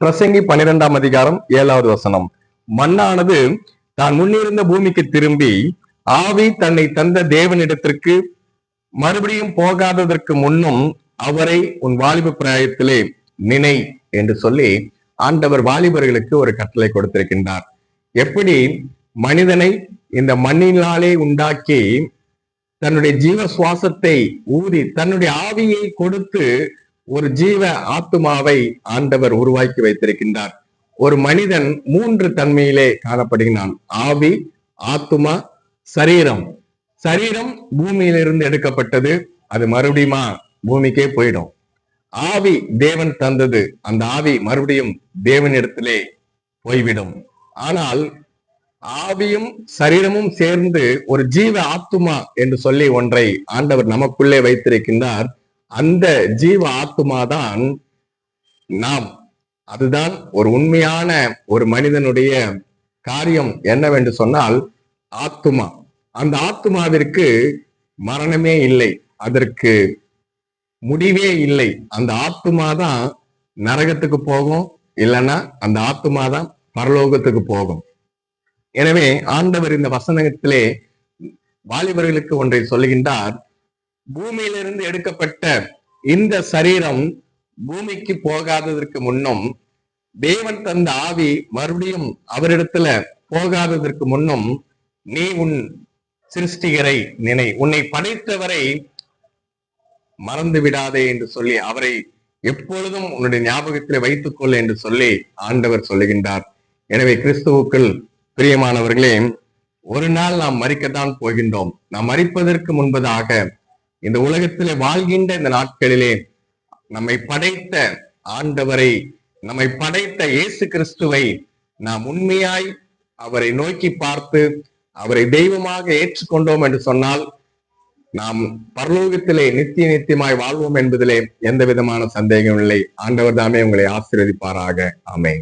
பிரசங்கி பன்னிரெண்டாம் அதிகாரம் ஏழாவது வசனம். மண்ணானது தான் முன்னிருந்த பூமிக்கு திரும்பி ஆவி தன்னை தந்த தேவனிடத்திற்கு மறுபடியும் போகாததற்கு முன்னும் அவரை உன் வாலிப பிராயத்திலே நினை என்று சொல்லி ஆண்டவர் வாலிபர்களுக்கு ஒரு கட்டளை கொடுத்திருக்கின்றார். எப்படி? மனிதனை இந்த மண்ணினாலே உண்டாக்கி தன்னுடைய ஜீவ சுவாசத்தை ஊதி தன்னுடைய ஆவியை கொடுத்து ஒரு ஜீவ ஆத்துமாவை ஆண்டவர் உருவாக்கி வைத்திருக்கின்றார். ஒரு மனிதன் மூன்று தன்மையிலே காணப்படுகிறான் ஆவி ஆத்துமா சரீரம். சரீரம் பூமியிலிருந்து எடுக்கப்பட்டது. அது மறுபடியுமா பூமிக்கே போயிடும். ஆவி தேவன் தந்தது. அந்த ஆவி மறுபடியும் தேவனிடத்திலே போய்விடும். ஆனால் ஆவியும் சரீரமும் சேர்ந்து ஒரு ஜீவ ஆத்துமா என்று சொல்லி ஒன்றை ஆண்டவர் நமக்குள்ளே வைத்திருக்கின்றார். அந்த ஜீவ ஆத்துமா தான் நாம். அதுதான் ஒரு உண்மையான ஒரு மனிதனுடைய காரியம் என்னவென்று சொன்னால் ஆத்துமா. அந்த ஆத்துமாவிற்கு மரணமே இல்லை. அதற்கு முடிவே இல்லை. அந்த ஆத்துமா தான் நரகத்துக்கு போகும். இல்லைன்னா அந்த ஆத்துமா தான் பரலோகத்துக்கு போகும். எனவே ஆண்டவர் இந்த வசனத்திலே வாலிபர்களுக்கு ஒன்றை சொல்லுகின்றார். பூமியிலிருந்து எடுக்கப்பட்ட இந்த சரீரம் பூமிக்கு போகாததற்கு முன்னும் தேவன் தந்த ஆவி மறுபடியும் அவரிடத்துல போகாததற்கு முன்னும் நீ உன் சிருஷ்டிகரை நினை உன்னை படைத்தவரை மறந்து விடாதே என்று சொல்லி அவரை எப்பொழுதும் உன்னுடைய ஞாபகத்தில் வைத்துக்கொள் என்று சொல்லி ஆண்டவர் சொல்லுகின்றார். எனவே கிறிஸ்துவுக்குள் பிரியமானவர்களே ஒரு நாள் நாம் மறிக்கத்தான் போகின்றோம். நாம் மறிப்பதற்கு முன்பதாக இந்த உலகத்திலே வாழ்கின்ற இந்த நாட்களிலே நம்மை படைத்த ஆண்டவரை நம்மை படைத்த இயேசு கிறிஸ்துவை நாம் உண்மையாய் அவரை நோக்கி பார்த்து அவரை தெய்வமாக ஏற்றுக்கொண்டோம் என்று சொன்னால் நாம் பரலோகத்திலே நித்திய நித்தியமாய் வாழ்வோம் என்பதிலே எந்த விதமான சந்தேகம் இல்லை. ஆண்டவர் தாமே உங்களை ஆசீர்வதிப்பாராக. அமை